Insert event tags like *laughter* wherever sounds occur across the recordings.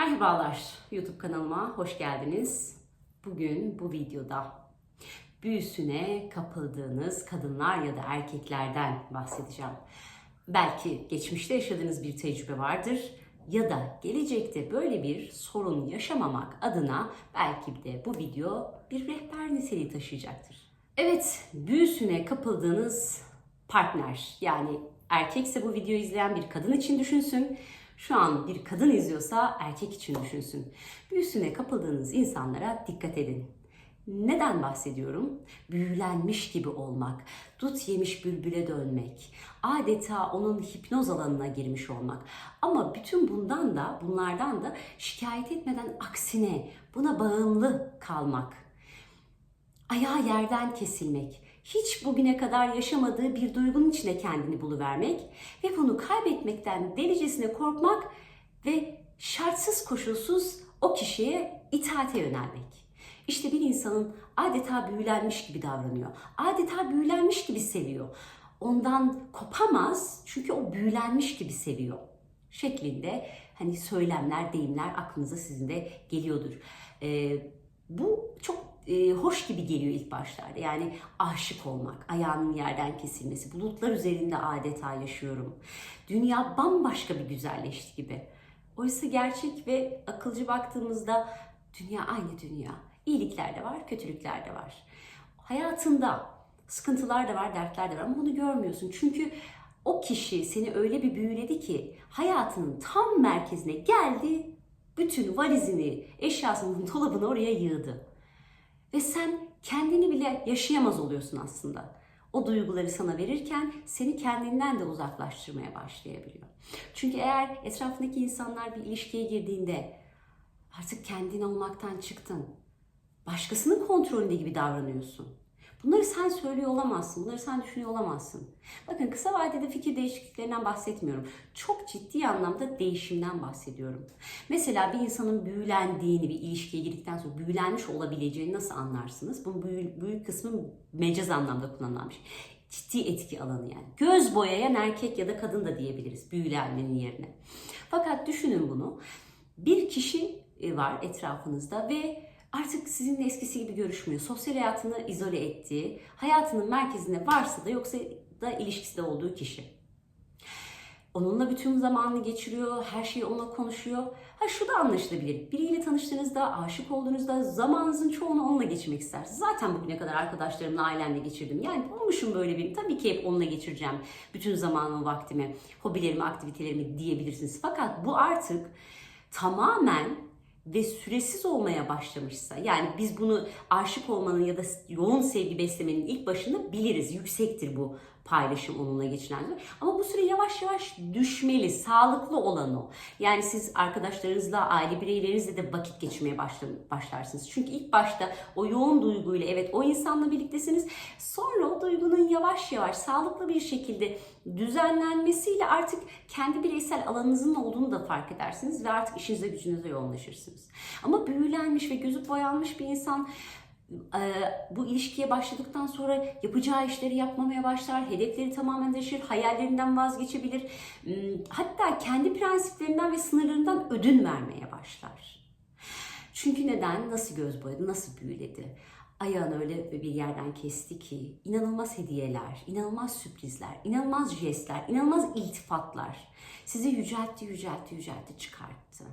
Merhabalar YouTube kanalıma hoş geldiniz. Bugün bu videoda büyüsüne kapıldığınız kadınlar ya da erkeklerden bahsedeceğim. Belki geçmişte yaşadığınız bir tecrübe vardır ya da gelecekte böyle bir sorun yaşamamak adına belki de bu video bir rehber niteliği taşıyacaktır. Evet, büyüsüne kapıldığınız partner yani erkekse bu videoyu izleyen bir kadın için düşünsün. Şu an bir kadın izliyorsa erkek için düşünsün. Büyüsüne kapıldığınız insanlara dikkat edin. Neden bahsediyorum? Büyülenmiş gibi olmak, dut yemiş bülbüle dönmek, adeta onun hipnoz alanına girmiş olmak. Ama bütün bundan da, bunlardan da şikayet etmeden aksine buna bağımlı kalmak. Ayağı yerden kesilmek, hiç bugüne kadar yaşamadığı bir duygunun içine kendini buluvermek ve bunu kaybetmekten delicesine korkmak ve şartsız koşulsuz o kişiye itaate yönelmek. İşte bir insanın adeta büyülenmiş gibi davranıyor. Adeta büyülenmiş gibi seviyor. Ondan kopamaz çünkü o büyülenmiş gibi seviyor. Şeklinde hani söylemler, deyimler aklınıza sizin de geliyordur. Ee, bu çok e, hoş gibi geliyor ilk başlarda. Yani aşık olmak, ayağının yerden kesilmesi, bulutlar üzerinde adeta yaşıyorum. Dünya bambaşka bir güzelleşti gibi. Oysa gerçek ve akılcı baktığımızda dünya aynı dünya. İyilikler de var, kötülükler de var. Hayatında sıkıntılar da var, dertler de var ama bunu görmüyorsun. Çünkü o kişi seni öyle bir büyüledi ki hayatının tam merkezine geldi, bütün valizini, eşyasını, *laughs* dolabını oraya yığdı. Ve sen kendini bile yaşayamaz oluyorsun aslında. O duyguları sana verirken seni kendinden de uzaklaştırmaya başlayabiliyor. Çünkü eğer etrafındaki insanlar bir ilişkiye girdiğinde artık kendin olmaktan çıktın. Başkasının kontrolünde gibi davranıyorsun. Bunları sen söylüyor olamazsın, bunları sen düşünüyor olamazsın. Bakın kısa vadede fikir değişikliklerinden bahsetmiyorum. Çok ciddi anlamda değişimden bahsediyorum. Mesela bir insanın büyülendiğini, bir ilişkiye girdikten sonra büyülenmiş olabileceğini nasıl anlarsınız? Bunun büyük, büyük kısmı mecaz anlamda kullanılan bir şey. Ciddi etki alanı yani. Göz boyayan erkek ya da kadın da diyebiliriz büyülenmenin yerine. Fakat düşünün bunu. Bir kişi var etrafınızda ve artık sizinle eskisi gibi görüşmüyor. Sosyal hayatını izole ettiği, hayatının merkezinde varsa da yoksa da ilişkisinde olduğu kişi. Onunla bütün zamanını geçiriyor, her şeyi onunla konuşuyor. Ha şu da anlaşılabilir. Biriyle tanıştığınızda, aşık olduğunuzda zamanınızın çoğunu onunla geçirmek istersiniz. Zaten bugüne kadar arkadaşlarımla, ailemle geçirdim. Yani bulmuşum böyle birini. Tabii ki hep onunla geçireceğim. Bütün zamanımı, vaktimi, hobilerimi, aktivitelerimi diyebilirsiniz. Fakat bu artık tamamen ve süresiz olmaya başlamışsa yani biz bunu aşık olmanın ya da yoğun sevgi beslemenin ilk başında biliriz. Yüksektir bu paylaşım onunla geçiren. Ama bu süre yavaş yavaş düşmeli. Sağlıklı olan o. Yani siz arkadaşlarınızla, aile bireylerinizle de vakit geçirmeye başlarsınız. Çünkü ilk başta o yoğun duyguyla evet o insanla birliktesiniz. Sonra o duygunun yavaş yavaş sağlıklı bir şekilde düzenlenmesiyle artık kendi bireysel alanınızın olduğunu da fark edersiniz ve artık işinize gücünüze yoğunlaşırsınız. Ama büyülenmiş ve gözü boyanmış bir insan bu ilişkiye başladıktan sonra yapacağı işleri yapmamaya başlar, hedefleri tamamen değişir, hayallerinden vazgeçebilir. Hatta kendi prensiplerinden ve sınırlarından ödün vermeye başlar. Çünkü neden? Nasıl göz boyadı, nasıl büyüledi? Ayağını öyle bir yerden kesti ki inanılmaz hediyeler, inanılmaz sürprizler, inanılmaz jestler, inanılmaz iltifatlar sizi yüceltti, yüceltti, yüceltti, çıkarttı.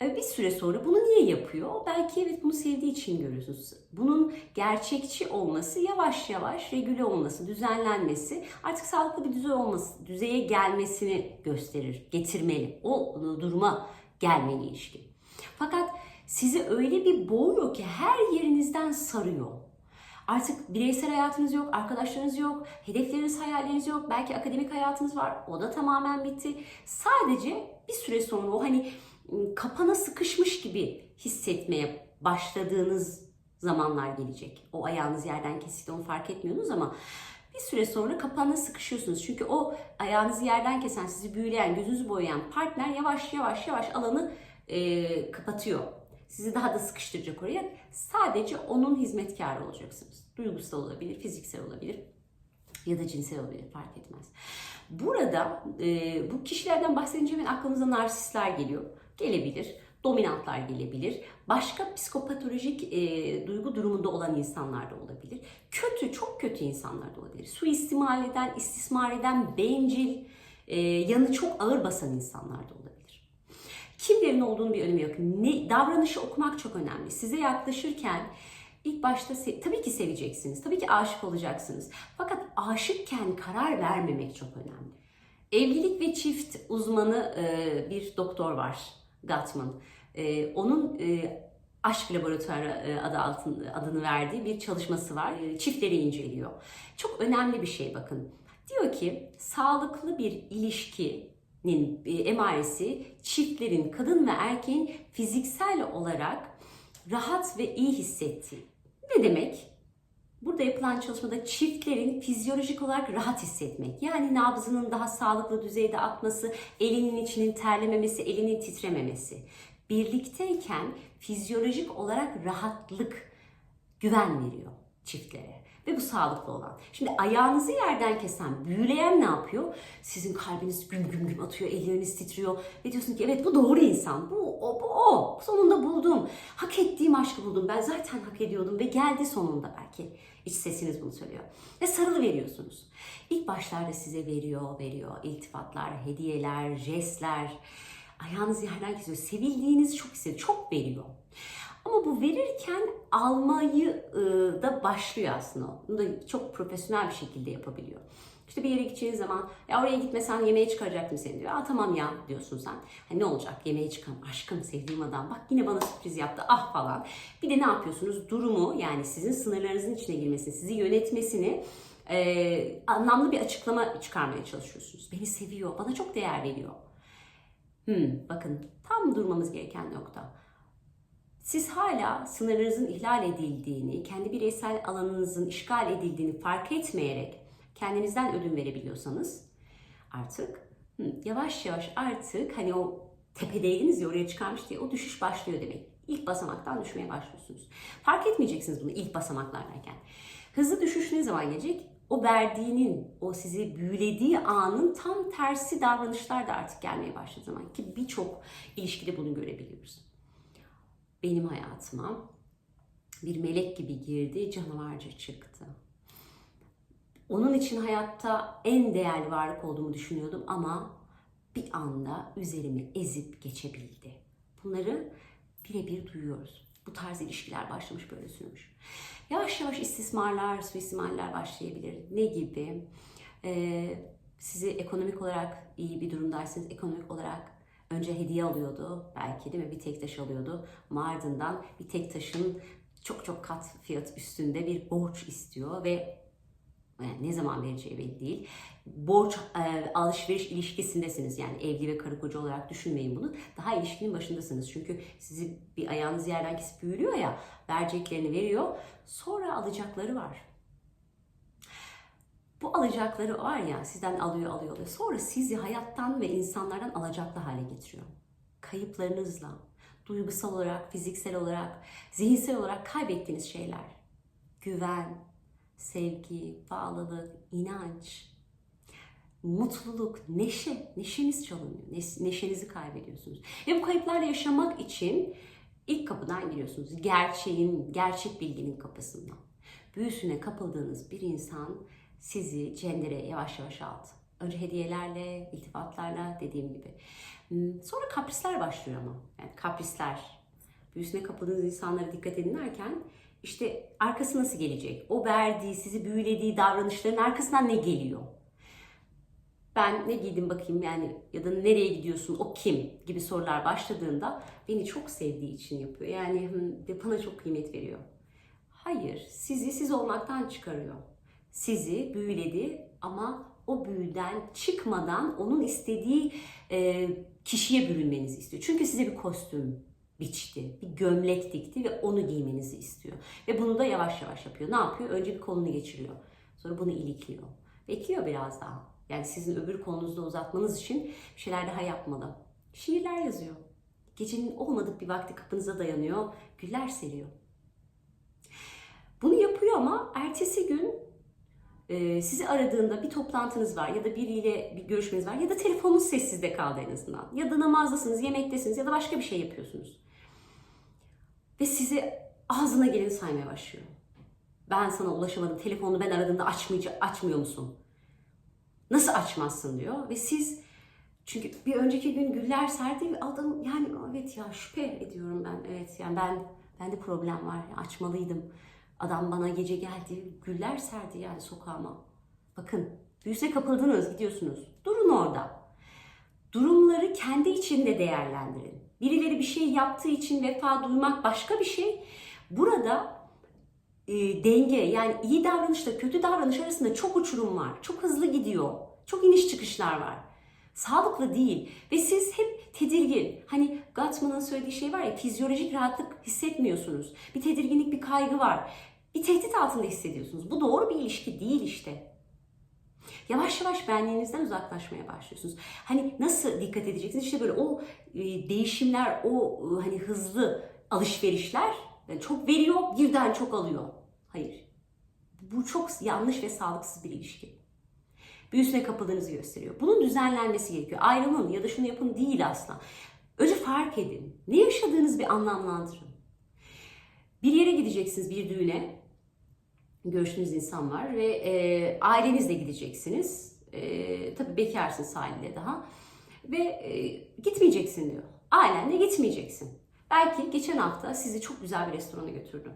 Bir süre sonra bunu niye yapıyor? Belki evet bunu sevdiği için görüyorsunuz. Bunun gerçekçi olması, yavaş yavaş regüle olması, düzenlenmesi, artık sağlıklı bir düzey olması, düzeye gelmesini gösterir, getirmeli. O duruma gelmeli ilişki. Fakat sizi öyle bir boğuyor ki her yerinizden sarıyor. Artık bireysel hayatınız yok, arkadaşlarınız yok, hedefleriniz, hayalleriniz yok. Belki akademik hayatınız var. O da tamamen bitti. Sadece bir süre sonra o hani kapana sıkışmış gibi hissetmeye başladığınız zamanlar gelecek. O ayağınız yerden kesildi onu fark etmiyorsunuz ama bir süre sonra kapana sıkışıyorsunuz. Çünkü o ayağınızı yerden kesen, sizi büyüleyen, gözünüzü boyayan partner yavaş yavaş yavaş alanı e, kapatıyor. Sizi daha da sıkıştıracak oraya. Sadece onun hizmetkarı olacaksınız. Duygusal olabilir, fiziksel olabilir ya da cinsel olabilir fark etmez. Burada e, bu kişilerden bahsedince hemen aklımıza narsistler geliyor. Gelebilir. Dominantlar gelebilir. Başka psikopatolojik e, duygu durumunda olan insanlar da olabilir. Kötü, çok kötü insanlar da olabilir. Suistimal eden, istismar eden, bencil, e, yanı çok ağır basan insanlar da olabilir. Kimlerin olduğunu bir önemi yok. Ne, davranışı okumak çok önemli. Size yaklaşırken ilk başta tabii ki seveceksiniz. Tabii ki aşık olacaksınız. Fakat aşıkken karar vermemek çok önemli. Evlilik ve çift uzmanı e, bir doktor var, Gatman. E, onun e, aşk laboratuvarı e, adı altın, adını verdiği bir çalışması var. E, çiftleri inceliyor. Çok önemli bir şey bakın. Diyor ki sağlıklı bir ilişkinin e, emaresi çiftlerin kadın ve erkeğin fiziksel olarak rahat ve iyi hissettiği. Ne demek? Burada yapılan çalışmada çiftlerin fizyolojik olarak rahat hissetmek. Yani nabzının daha sağlıklı düzeyde atması, elinin içinin terlememesi, elinin titrememesi. Birlikteyken fizyolojik olarak rahatlık, güven veriyor çiftlere. Ve bu sağlıklı olan. Şimdi ayağınızı yerden kesen, büyüleyen ne yapıyor? Sizin kalbiniz güm güm güm atıyor, elleriniz titriyor. Ve diyorsun ki evet bu doğru insan. Bu o, bu o. Sonunda buldum. Hak ettiğim aşkı buldum. Ben zaten hak ediyordum ve geldi sonunda belki. İç sesiniz bunu söylüyor. Ve sarılı veriyorsunuz. İlk başlarda size veriyor, veriyor. İltifatlar, hediyeler, jestler. Ayağınız yerden kesiyor. Sevildiğinizi çok hissediyor. Çok veriyor. Ama bu verirken almayı e, da başlıyor aslında. Bunu da çok profesyonel bir şekilde yapabiliyor. İşte bir yere gideceğin zaman ya oraya gitmesen yemeğe çıkaracaktım seni diyor. Aa tamam ya diyorsun sen. Ha, ne olacak yemeğe çıkan aşkım sevdiğim adam bak yine bana sürpriz yaptı ah falan. Bir de ne yapıyorsunuz durumu yani sizin sınırlarınızın içine girmesini sizi yönetmesini e, anlamlı bir açıklama çıkarmaya çalışıyorsunuz. Beni seviyor bana çok değer veriyor. Hmm, bakın tam durmamız gereken nokta. Siz hala sınırlarınızın ihlal edildiğini, kendi bireysel alanınızın işgal edildiğini fark etmeyerek kendinizden ödün verebiliyorsanız artık yavaş yavaş artık hani o tepedeydiniz ya oraya çıkarmış diye o düşüş başlıyor demek. İlk basamaktan düşmeye başlıyorsunuz. Fark etmeyeceksiniz bunu ilk basamaklardayken. Hızlı düşüş ne zaman gelecek? O verdiğinin, o sizi büyülediği anın tam tersi davranışlar da artık gelmeye başladığı zaman ki birçok ilişkide bunu görebiliyoruz benim hayatıma bir melek gibi girdi, canavarca çıktı. Onun için hayatta en değerli varlık olduğumu düşünüyordum ama bir anda üzerimi ezip geçebildi. Bunları birebir duyuyoruz. Bu tarz ilişkiler başlamış böyle sürmüş. Yavaş yavaş istismarlar, suistimaller başlayabilir. Ne gibi? Ee, sizi ekonomik olarak iyi bir durumdaysanız ekonomik olarak önce hediye alıyordu belki değil mi? Bir tek taş alıyordu. Ama ardından bir tek taşın çok çok kat fiyat üstünde bir borç istiyor ve yani ne zaman vereceği belli değil. Borç e, alışveriş ilişkisindesiniz yani evli ve karı koca olarak düşünmeyin bunu. Daha ilişkinin başındasınız çünkü sizi bir ayağınız yerden kesip büyülüyor ya vereceklerini veriyor sonra alacakları var. Bu alacakları var ya sizden alıyor alıyor alıyor. Sonra sizi hayattan ve insanlardan alacaklı hale getiriyor. Kayıplarınızla, duygusal olarak, fiziksel olarak, zihinsel olarak kaybettiğiniz şeyler. Güven, sevgi, bağlılık, inanç, mutluluk, neşe, neşeniz çalınıyor. Ne- Neşenizi kaybediyorsunuz. Ve bu kayıplarla yaşamak için ilk kapıdan giriyorsunuz. Gerçeğin, gerçek bilginin kapısından. Büyüsüne kapıldığınız bir insan sizi cendere yavaş yavaş aldı. Önce hediyelerle, iltifatlarla dediğim gibi. Hmm, Sonra kaprisler başlıyor ama. Yani kaprisler. Büyüsüne kapıldığınız insanlara dikkat edin derken işte arkası nasıl gelecek? O verdiği, sizi büyülediği davranışların arkasından ne geliyor? Ben ne giydim bakayım yani ya da nereye gidiyorsun, o kim gibi sorular başladığında beni çok sevdiği için yapıyor. Yani hmm, bana çok kıymet veriyor. Hayır, sizi siz olmaktan çıkarıyor. Sizi büyüledi ama o büyüden çıkmadan onun istediği e, kişiye bürünmenizi istiyor. Çünkü size bir kostüm biçti, bir gömlek dikti ve onu giymenizi istiyor. Ve bunu da yavaş yavaş yapıyor. Ne yapıyor? Önce bir kolunu geçiriyor. Sonra bunu ilikliyor. Bekliyor biraz daha. Yani sizin öbür kolunuzda uzatmanız için bir şeyler daha yapmalı. Şiirler yazıyor. Gecenin olmadık bir vakti kapınıza dayanıyor, güller seriyor. Bunu yapıyor ama ertesi gün e, sizi aradığında bir toplantınız var ya da biriyle bir görüşmeniz var ya da telefonunuz sessizde kaldı en azından. Ya da namazdasınız, yemektesiniz ya da başka bir şey yapıyorsunuz. Ve sizi ağzına geleni saymaya başlıyor. Ben sana ulaşamadım, telefonunu ben aradığımda açmayacak, açmıyor musun? Nasıl açmazsın diyor ve siz çünkü bir önceki gün güller serdi ve adam yani evet ya şüphe ediyorum ben. Evet yani ben bende problem var. Açmalıydım. Adam bana gece geldi, güller serdi yani sokağıma. Bakın, büyüse kapıldınız, gidiyorsunuz. Durun orada. Durumları kendi içinde değerlendirin. Birileri bir şey yaptığı için vefa duymak başka bir şey. Burada e, denge yani iyi davranışla kötü davranış arasında çok uçurum var. Çok hızlı gidiyor. Çok iniş çıkışlar var. Sağlıklı değil ve siz hep tedirgin. Hani Gottman'ın söylediği şey var ya fizyolojik rahatlık hissetmiyorsunuz. Bir tedirginlik, bir kaygı var. Bir tehdit altında hissediyorsunuz. Bu doğru bir ilişki değil işte. Yavaş yavaş benliğinizden uzaklaşmaya başlıyorsunuz. Hani nasıl dikkat edeceksiniz? İşte böyle o e, değişimler, o e, hani hızlı alışverişler yani çok veriyor, birden çok alıyor. Hayır. Bu çok yanlış ve sağlıksız bir ilişki. Büyüsüne kapıldığınızı gösteriyor. Bunun düzenlenmesi gerekiyor. Ayrılın ya da şunu yapın değil asla. Önce fark edin. Ne yaşadığınız bir anlamlandırın. Bir yere gideceksiniz bir düğüne. Görüştüğünüz insan var ve e, ailenizle gideceksiniz. E, tabii bekarsınız haliyle daha. Ve e, gitmeyeceksin diyor. Ailenle gitmeyeceksin. Belki geçen hafta sizi çok güzel bir restorana götürdü.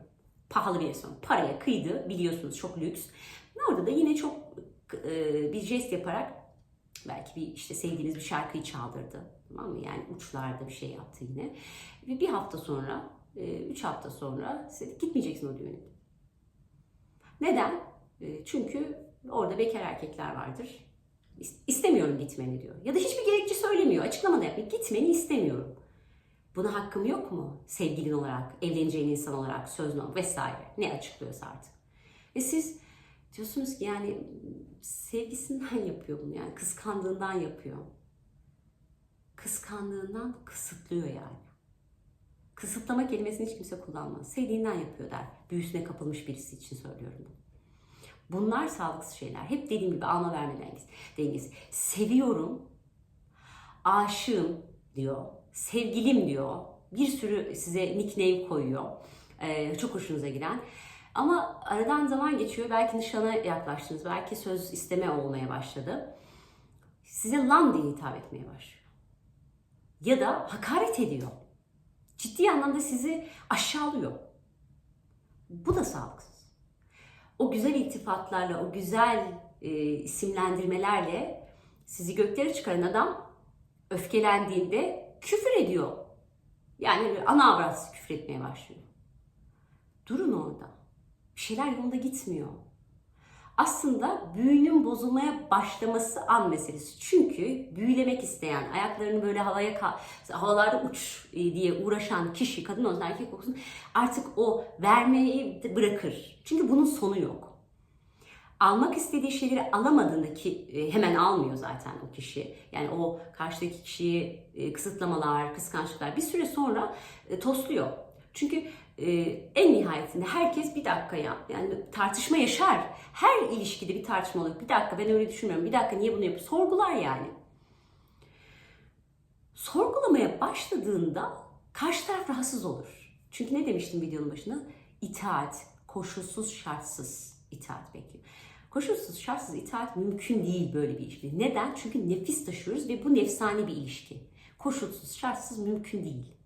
Pahalı bir restoran. Paraya kıydı biliyorsunuz çok lüks. Orada da yine çok e, bir jest yaparak belki bir işte sevdiğiniz bir şarkıyı çaldırdı. Tamam mı? Yani uçlarda bir şey yaptı yine. Ve bir hafta sonra, e, üç hafta sonra size gitmeyeceksin o düğüne. Neden? E, çünkü orada bekar erkekler vardır. İstemiyorum gitmeni diyor. Ya da hiçbir gerekçe söylemiyor. Açıklama da yapmıyor. Gitmeni istemiyorum. Buna hakkım yok mu? Sevgilin olarak, evleneceğin insan olarak, söz olarak vesaire. Ne açıklıyorsa artık. Ve siz diyorsunuz ki yani sevgisinden *laughs* yapıyor bunu yani kıskandığından yapıyor. Kıskandığından kısıtlıyor yani. Kısıtlama kelimesini hiç kimse kullanmaz. Sevdiğinden yapıyor der. Büyüsüne kapılmış birisi için söylüyorum bunu. Bunlar sağlıksız şeyler. Hep dediğim gibi alma verme dengesi. dengesi. Seviyorum, aşığım diyor, sevgilim diyor. Bir sürü size nickname koyuyor. Ee, çok hoşunuza giden. Ama aradan zaman geçiyor. Belki nişana yaklaştınız. Belki söz isteme olmaya başladı. Size lan diye hitap etmeye başlıyor. Ya da hakaret ediyor. Ciddi anlamda sizi aşağılıyor. Bu da sağlıksız. O güzel iltifatlarla, o güzel e, isimlendirmelerle sizi göklere çıkaran adam öfkelendiğinde küfür ediyor. Yani ana avrat küfür etmeye başlıyor. Durun orada. Bir şeyler yolunda gitmiyor. Aslında büyünün bozulmaya başlaması an meselesi. Çünkü büyülemek isteyen, ayaklarını böyle havaya havalarda uç e, diye uğraşan kişi, kadın olsun erkek olsun artık o vermeyi bırakır. Çünkü bunun sonu yok. Almak istediği şeyleri alamadığında ki e, hemen almıyor zaten o kişi. Yani o karşıdaki kişiyi e, kısıtlamalar, kıskançlıklar bir süre sonra tosluyor. Çünkü e, en nihayetinde herkes bir dakikaya yani tartışma yaşar. Her ilişkide bir tartışma olur. Bir dakika ben öyle düşünmüyorum. Bir dakika niye bunu yapıyor? Sorgular yani. Sorgulamaya başladığında karşı taraf rahatsız olur. Çünkü ne demiştim videonun başında? İtaat, koşulsuz şartsız itaat bekliyor. Koşulsuz şartsız itaat mümkün değil böyle bir ilişki. Neden? Çünkü nefis taşıyoruz ve bu nefsani bir ilişki. Koşulsuz şartsız mümkün değil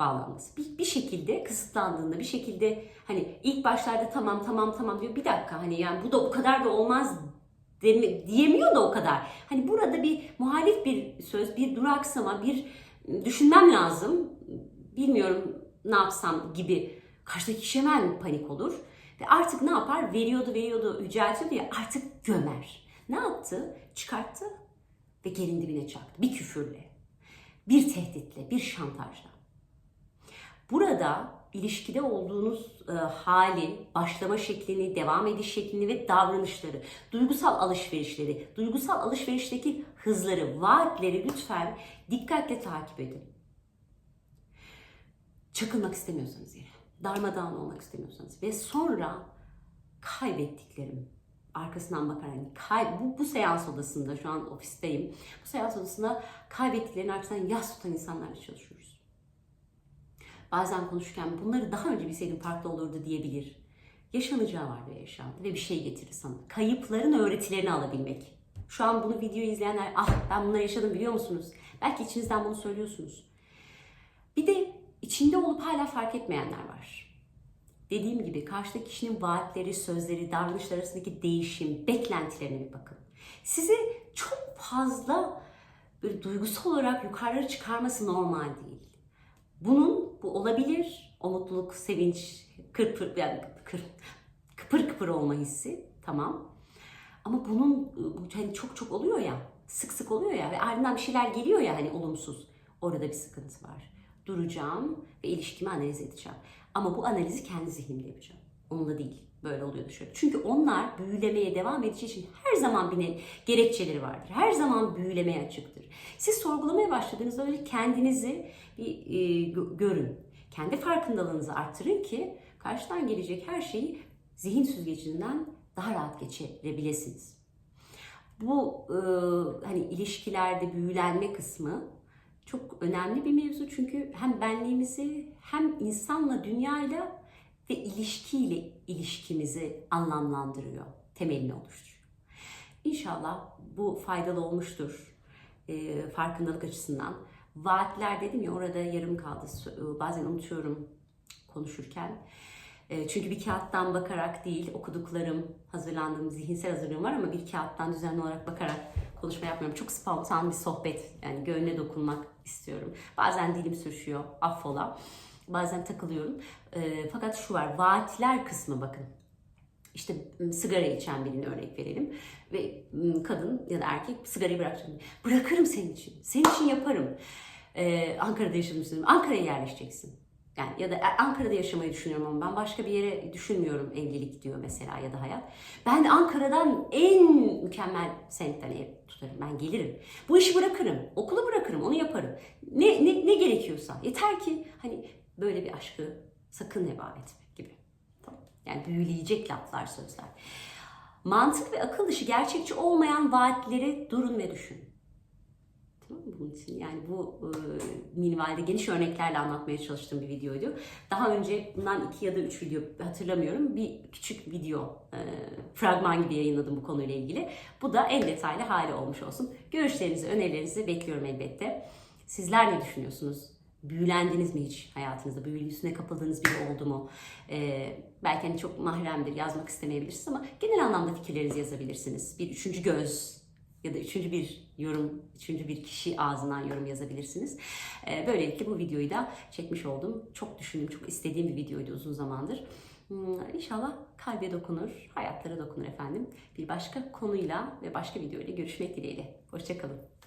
bağlanması. Bir, bir şekilde kısıtlandığında, bir şekilde hani ilk başlarda tamam tamam tamam diyor. Bir dakika hani yani bu da bu kadar da olmaz deme, diyemiyor da o kadar. Hani burada bir muhalif bir söz, bir duraksama, bir düşünmem lazım. Bilmiyorum ne yapsam gibi karşıdaki kişi hemen panik olur. Ve artık ne yapar? Veriyordu, veriyordu, yüceltiyordu ya artık gömer. Ne yaptı? Çıkarttı ve gelin dibine çaktı. Bir küfürle, bir tehditle, bir şantajla. Burada ilişkide olduğunuz e, hali, başlama şeklini, devam ediş şeklini ve davranışları, duygusal alışverişleri, duygusal alışverişteki hızları, vaatleri lütfen dikkatle takip edin. Çakılmak istemiyorsanız yine, darmadağın olmak istemiyorsanız ve sonra kaybettiklerim arkasından bakar. Yani kay- bu, bu seans odasında şu an ofisteyim. Bu seans odasında kaybettiklerinin arkasından yas tutan insanlarla çalışıyoruz. Bazen konuşurken bunları daha önce bilseydim farklı olurdu diyebilir. Yaşanacağı var ve yaşandı ve bir şey getirir sana. Kayıpların öğretilerini alabilmek. Şu an bunu videoyu izleyenler ah ben bunları yaşadım biliyor musunuz? Belki içinizden bunu söylüyorsunuz. Bir de içinde olup hala fark etmeyenler var. Dediğim gibi karşıdaki kişinin vaatleri, sözleri, davranışları arasındaki değişim, beklentilerine bir bakın. Sizi çok fazla böyle duygusal olarak yukarılara çıkarması normal değil. Bunun bu olabilir. O mutluluk, sevinç, kırpır, yani kır, kıpır kıpır olma hissi tamam. Ama bunun bu hani çok çok oluyor ya, sık sık oluyor ya ve ardından bir şeyler geliyor ya hani olumsuz. Orada bir sıkıntı var. Duracağım ve ilişkimi analiz edeceğim. Ama bu analizi kendi zihnimde yapacağım. Onunla değil. Böyle oluyordu şöyle. Çünkü onlar büyülemeye devam edeceği için her zaman bir gerekçeleri vardır. Her zaman büyülemeye açıktır. Siz sorgulamaya başladığınızda öyle kendinizi bir e, gö- görün. Kendi farkındalığınızı arttırın ki karşıdan gelecek her şeyi zihin süzgecinden daha rahat geçirebilirsiniz. Bu e, hani ilişkilerde büyülenme kısmı çok önemli bir mevzu çünkü hem benliğimizi hem insanla, dünyayla ve ilişkiyle ilişkimizi anlamlandırıyor, temelini oluşturuyor. İnşallah bu faydalı olmuştur e, farkındalık açısından. Vaatler dedim ya orada yarım kaldı. Sö- Bazen unutuyorum konuşurken. E, Çünkü bir kağıttan bakarak değil, okuduklarım, hazırlandığım zihinsel hazırlığım var ama bir kağıttan düzenli olarak bakarak konuşma yapmıyorum. Çok spontan bir sohbet, yani gönlüne dokunmak istiyorum. Bazen dilim sürüşüyor, affola. Bazen takılıyorum. E, fakat şu var, vaatler kısmı bakın. İşte m, sigara içen birini örnek verelim ve m, kadın ya da erkek sigarayı bırakacak. Bırakırım senin için. Senin için yaparım. Ee, Ankara'da yaşamışsın. Ankara'ya yerleşeceksin. Yani ya da "E, Ankara'da yaşamayı düşünüyorum ama ben başka bir yere düşünmüyorum evlilik diyor mesela ya da hayat. Ben Ankara'dan en mükemmel semtten ev tutarım. Ben gelirim. Bu işi bırakırım. Okulu bırakırım. Onu yaparım. Ne, ne, ne gerekiyorsa. Yeter ki hani böyle bir aşkı sakın heba etme gibi. Tamam. Yani büyüleyecek laflar, sözler. Mantık ve akıl dışı gerçekçi olmayan vaatleri durun ve düşünün. Tamam mı? Bunun için yani bu e, minvalde geniş örneklerle anlatmaya çalıştığım bir videoydu. Daha önce bundan iki ya da üç video hatırlamıyorum. Bir küçük video e, fragman gibi yayınladım bu konuyla ilgili. Bu da en detaylı hali olmuş olsun. Görüşlerinizi, önerilerinizi bekliyorum elbette. Sizler ne düşünüyorsunuz? Büyülendiniz mi hiç hayatınızda? Büyülüsüne kapıldığınız biri oldu mu? Ee, belki hani çok mahremdir, yazmak istemeyebilirsiniz ama genel anlamda fikirlerinizi yazabilirsiniz. Bir üçüncü göz ya da üçüncü bir yorum, üçüncü bir kişi ağzından yorum yazabilirsiniz. Ee, böylelikle bu videoyu da çekmiş oldum. Çok düşündüğüm, çok istediğim bir videoydu uzun zamandır. Hmm, İnşallah kalbe dokunur, hayatlara dokunur efendim. Bir başka konuyla ve başka videoyla görüşmek dileğiyle. Hoşçakalın.